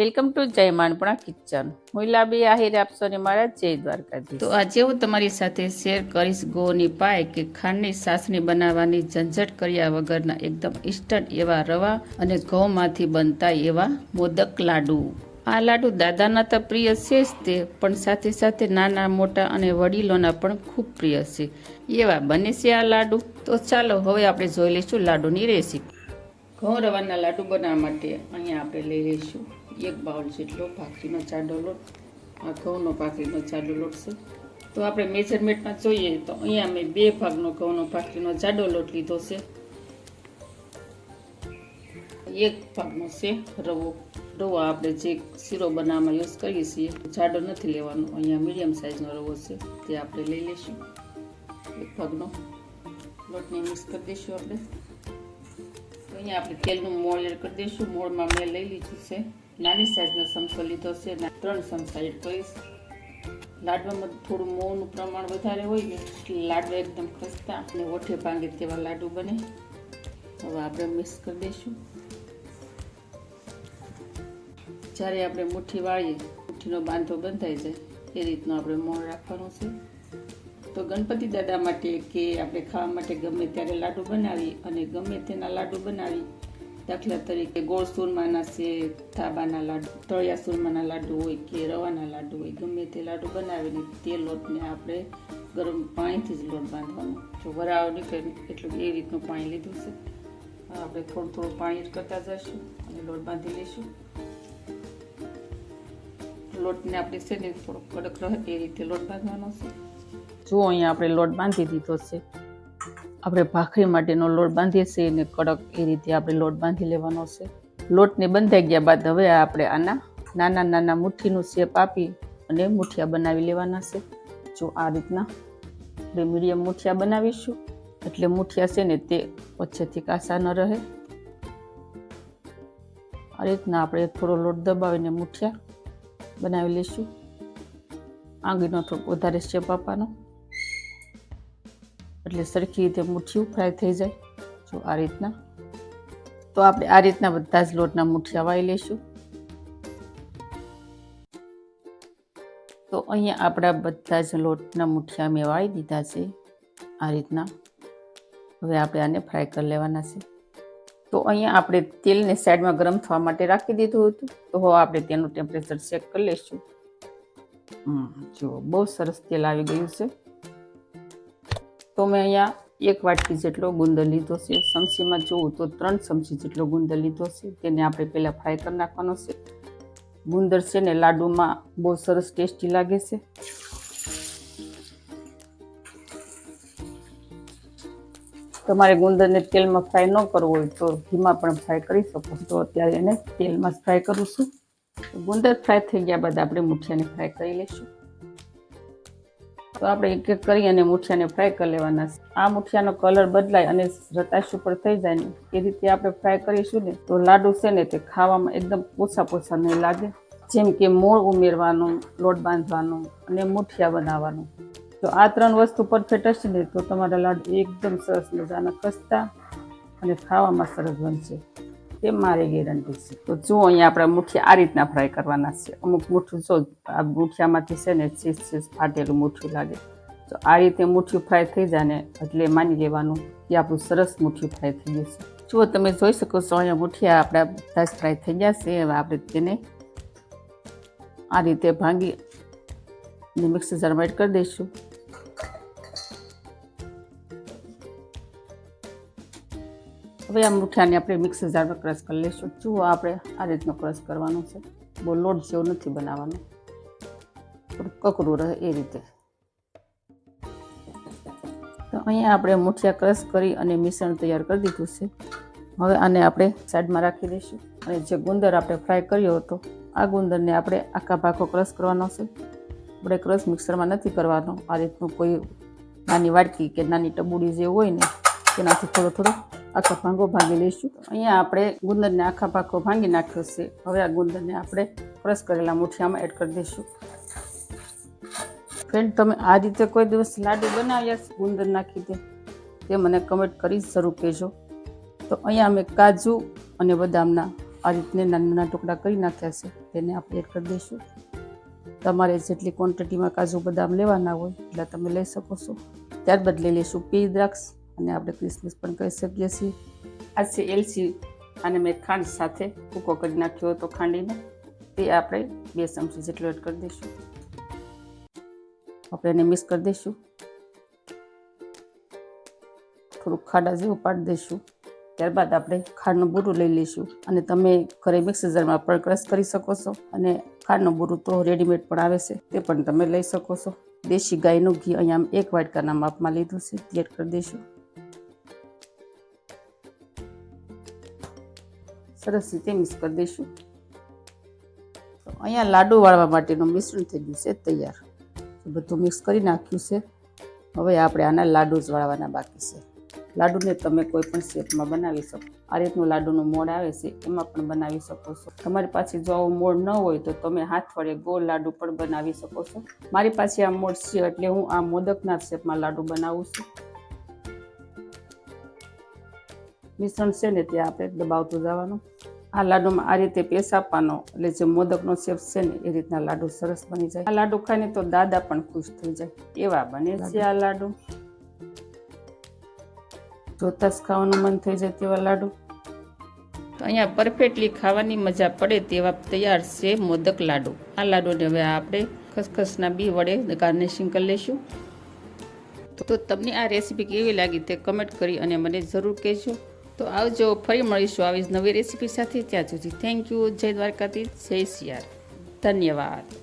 Welcome to જય માનપણા kitchen. હું લાબી આહિર આપશો ને મારા જય દ્વારકાજી તો આજે હું તમારી સાથે શેર કરીશ ગોની પાય કે ખાંડની સાસણી બનાવવાની ઝંઝટ કર્યા વગરના એકદમ ઇન્સ્ટન્ટ એવા રવા અને ઘઉંમાંથી બનતા એવા મોદક લાડુ. આ લાડુ દાદાના તો પ્રિય છે જ તે, પણ સાથે સાથે નાના, મોટા અને વડીલોના પણ ખૂબ પ્રિય છે. એવા બને છે આ લાડુ. તો ચાલો હવે આપણે જોઈ લઈશું લાડુની રેસીપી ઘઉં રવાના લાડુ બનાવવા માટે અહીંયા આપણે લઈ લઈશું. એક બાઉલ જેટલો ભાખરીનો જાડો લોટ આ ઘઉંનો ભાખરીનો જાડો લોટ છે. તો આપણે મેજરમેન્ટમાં જોઈએ તો અહીંયા મેં બે ભાગનો ઘઉંનો ભાખરીનો જાડો લોટ લીધો છે. એક ભાગનો છે રવો. રવો આપણે જે શીરો બનાવવામાં યુઝ કરીએ છીએ, જાડો નથી લેવાનો, અહીંયા મીડિયમ સાઇઝનો રવો છે, તે આપણે લઈ લઈશું. એક ભાગનો. લોટને મિક્સ કરી દઈશું આપણે. અહીંયા આપણે તેલનું મોળ એડ કરી દઈશું. મોળમાં મેં લઈ લીધું છે. નાની સાઈઝનો ચમચો લીધો છે ત્રણ ચમચા એડ કરીશ લાડવામાં થોડું મોંનું પ્રમાણ વધારે હોય ને લાડવા એકદમ ખસ્તા અને ઓઠે ભાંગે તેવા લાડુ બને. હવે આપણે મિક્સ કરી દઈશું. જ્યારે આપણે મુઠ્ઠી વાળીએ, મુઠ્ઠીનો બાંધો બંધાઈ જાય, એ રીતનું આપણે મોણ રાખવાનું છે. તો ગણપતિ દાદા માટે કે આપણે ખાવા માટે ગમે ત્યારે લાડુ બનાવી અને ગમે તેના લાડુ બનાવી દાખલા તરીકે ગોળ સુરમાના છે થાબાના લાડુ, તળિયા સુરમાના લાડુ હોય કે રવાના લાડુ હોય, ગમે તે લાડુ બનાવીને તે લોટને આપણે ગરમ પાણીથી જ લોટ બાંધવાનો. જો વરાળ નીકળે એટલું એ રીતનું પાણી લીધું છે. આપણે થોડું થોડું પાણી કરતા જઈશું અને લોટ બાંધી લઈશું. લોટને આપણે છે ને થોડો કડક રહે એ રીતે લોટ બાંધવાનો છે. જો અહીંયા આપણે લોટ બાંધી દીધો છે આપણે ભાખરી માટેનો લોટ બાંધીએ છીએ અને કડક એ રીતે આપણે લોટ બાંધી લેવાનો છે. લોટને બંધાઈ ગયા બાદ હવે આપણે આના નાના નાના મુઠ્ઠીનું શેપ આપી અને મુઠિયા બનાવી લેવાના છે. જો આ રીતના આપણે મીડિયમ મુઠિયા બનાવીશું એટલે મુઠિયા છે ને તે વચ્ચેથી કાસા ન રહે. આ રીતના આપણે થોડો લોટ દબાવીને મુઠિયા બનાવી લઈશું. આંગળીનો થોડો વધારે શેપ આપવાનો. એટલે સરખી રીતે મુઠ્ઠીઓ ફ્રાય થઈ જાય. જો આ રીતના. તો આપણે આ રીતના બધા જ લોટના મુઠિયા વાળી લઈશું. તો અહીંયા આપણા બધા જ લોટના મુઠિયા મેં વાળી દીધા છે. આ રીતના. હવે આપણે આને ફ્રાય કરી લેવાના છે. તો અહીંયા આપણે તેલને સાઈડમાં ગરમ થવા માટે રાખી દીધું હતું. તો હવે આપણે તેનું ટેમ્પરેચર ચેક કરી લઈશું. જુઓ બહુ સરસ તેલ આવી ગયું છે. તો મેં અહીંયા એક વાટકી જેટલો ગુંદર લીધો છે. ચમચીમાં જોવું તો ત્રણ ચમચી જેટલો ગુંદર લીધો છે. તેને આપણે પહેલાં ફ્રાય કરી નાખવાનો છે. ગુંદર છે ને લાડુમાં બહુ સરસ ટેસ્ટી લાગે છે. તમારે ગુંદરને તેલમાં ફ્રાય ન કરવો હોય તો ઘીમાં પણ ફ્રાય કરી શકો તો અત્યારે એને તેલમાં ફ્રાય કરું છું. ગુંદર ફ્રાય થઈ ગયા બાદ આપણે મુઠિયાને ફ્રાય કરી લઈશું. તો આપણે એક એક કરી અને મૂઠિયાને ફ્રાય કરી લેવાના છે. આ મૂઠિયાનો કલર બદલાય અને રતાશ ઉપર થઈ જાય ને એ રીતે આપણે ફ્રાય કરીશું ને તો લાડુ છે ને તે ખાવામાં એકદમ પોછા પોછા નહીં લાગે. જેમ કે મોળ ઉમેરવાનું, લોટ બાંધવાનું અને મૂઠિયા બનાવવાનું. તો આ ત્રણ વસ્તુ પરફેક્ટ હશે ને તો તમારા લાડુ એકદમ સરસ મજાના ખસ્તા અને ખાવામાં સરસ બનશે. તે મારી ગેરંટી છે. તો જુઓ અહીંયા આપણે મુઠિયા આ રીતના ફ્રાય કરવાના છે. અમુક મુઠ્ઠું જો આ મુઠિયામાંથી છે ને ચીઝ ચીસ ફાટેલું મુઠ્ઠું લાગે. તો આ રીતે મુઠ્ઠું ફ્રાય થઈ જાય ને એટલે માની લેવાનું કે આપણું સરસ મુઠ્ઠું ફ્રાય થઈ ગયું છે. જુઓ તમે જોઈ શકો છો અહીંયા મુઠિયા આપણા બધા ફ્રાય થઈ ગયા છે. હવે આપણે તેને આ રીતે ભાંગી મિક્સર જારમાં એડ કરી દઈશું. હવે આ મૂઠિયાને આપણે મિક્સર જારમાં ક્રશ કરી લઈશું. જુઓ આપણે આ રીતનો ક્રશ કરવાનો છે. બહુ લોટ જેવો નથી બનાવવાનો. થોડું કકરું રહે એ રીતે. તો અહીંયા આપણે મૂઠિયા ક્રશ કરી અને મિશ્રણ તૈયાર કરી દીધું છે. હવે આને આપણે સાઈડમાં રાખી દઈશું. અને જે ગુંદર આપણે ફ્રાય કર્યો હતો, આ ગુંદરને આપણે આખા ભાગો ક્રશ કરવાનો છે. આપણે ક્રશ મિક્સરમાં નથી કરવાનો. આ રીતનું કોઈ નાની વાટકી કે નાની ટબુડી જે હોય ને, તેનાથી થોડો થોડો આખા ભાંગો ભાંગી લઈશું. અહીંયા આપણે ગુંદરને આખા ભાગો ભાંગી નાખ્યો છે. હવે આ ગુંદરને આપણે ક્રશ કરેલા મુઠિયામાં એડ કરી દઈશું. ફ્રેન્ડ તમે આ રીતે કોઈ દિવસ લાડુ બનાવ્યા ગુંદર નાખી દે તે મને કમેન્ટ કરી જરૂર કહેજો. તો અહીંયા અમે કાજુ અને બદામના આ રીતને નાના નાના ટુકડા કરી નાખ્યા છે. તેને આપણે એડ કરી દઈશું. તમારે જેટલી ક્વોન્ટિટીમાં કાજુ બદામ લેવાના હોય, એટલા તમે લઈ શકો છો. ત્યારબાદ લઈ લઈશું પી દ્રાક્ષ. અને આપણે ક્રિસમિસ પણ કહી શકીએ છીએ. આ છે એલસી અને મેં ખાંડ સાથે ભૂકો કરી નાખ્યો હતો ખાંડીને. તે આપણે બે ચમચી જેટલું એડ કરી દઈશું. આપણે એને મિક્સ કરી દઈશું. થોડુંક ખાડા જેવું પાડી દઈશું. ત્યારબાદ આપણે ખાંડનું બૂરું લઈ લઈશું. અને તમે ઘરે મિક્સર જારમાં પણ ક્રશ કરી શકો છો. અને ખાંડનું બૂરું તો રેડીમેડ પણ આવે છે. તે પણ તમે લઈ શકો છો. દેશી ગાયનું ઘી અહીંયા એક વાટકાના માપમાં લીધું છે. એડ કરી દઈશું. સરસ રીતે મિક્સ કરી દઈશું. તો અહીંયા લાડુ વાળવા માટેનું મિશ્રણ થઈ ગયું છે, તૈયાર. બધું મિક્સ કરી નાખ્યું છે. હવે આપણે આના લાડુ જ વાળવાના બાકી છે. લાડુને તમે કોઈ પણ શેપમાં બનાવી શકો. આ રીતનું લાડુનું મોડ આવે છે, એમાં પણ બનાવી શકો છો. તમારી પાસે જો આવું મોડ ન હોય તો તમે હાથ વડે ગોળ લાડુ પણ બનાવી શકો છો. મારી પાસે આ મોડ છે એટલે હું આ મોદકના શેપમાં લાડુ બનાવું છું. મિશ્રણ છે ને તે આપણે દબાવતું જવાનું. આ લાડુમાં આ રીતે પેસ આપવાનો એટલે જે મોદકનો શેપ છે ને એ રીતના લાડુ સરસ બની જાય. આ લાડુ ખાઈને તો દાદા પણ ખુશ થઈ જાય. એવા બને છે આ લાડુ. જોતા જ ખાવાનું મન થઈ જાય તેવા લાડુ. તો અહીંયા પરફેક્ટલી ખાવાની મજા પડે તેવા તૈયાર છે મોદક લાડુ. આ લાડુને હવે આપણે ખસખસના બી વડે ગાર્નિશિંગ કરી લઈશું તો તમને આ રેસીપી કેવી લાગી તે કમેન્ટ કરી અને મને જરૂર કહેજો. તો આવજો, ફરી મળીશું આવી જ નવી રેસીપી સાથે. ત્યાં સુધી થેન્ક યુ જય દ્વારકાથી જય સિયાર ધન્યવાદ.